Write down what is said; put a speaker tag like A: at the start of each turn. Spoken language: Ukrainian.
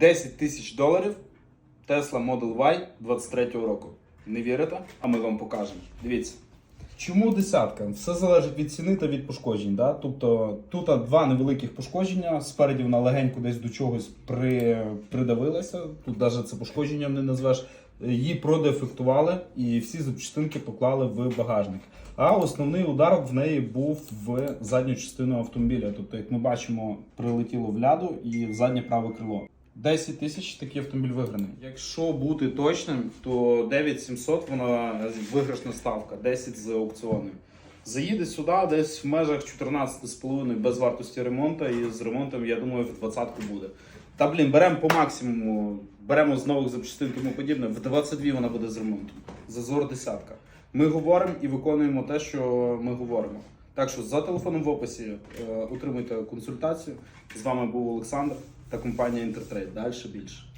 A: 10 тисяч доларів Tesla Model Y 23-го року. Не вірите? А ми вам покажемо. Дивіться. Чому десятка? Все залежить від ціни та від пошкоджень. Да? Тобто тут два невеликих пошкодження. Спереді вона легенько десь до чогось при... придавилася. Тут навіть це пошкодженням не назвеш. Її продефектували і всі запчастинки поклали в багажник. А основний удар в неї був в задню частину автомобіля. Тобто, як ми бачимо, прилетіло в ляду і в заднє праве крило. 10 тисяч такий автомобіль виграний. Якщо бути точним, то 9700 вона виграшна ставка, 10 з аукціону. Заїде сюди десь в межах 14,5 без вартості ремонту, і з ремонтом, я думаю, в 20-ку буде. Та блін, беремо по максимуму, беремо з нових запчастин тому подібне. В 22 вона буде з ремонтом. Зазор десятка. Ми говоримо і виконуємо те, що ми говоримо. Так що за телефоном в описі е, отримуйте консультацію. З вами був Олександр та компанія Інтертрейд. Далі більше.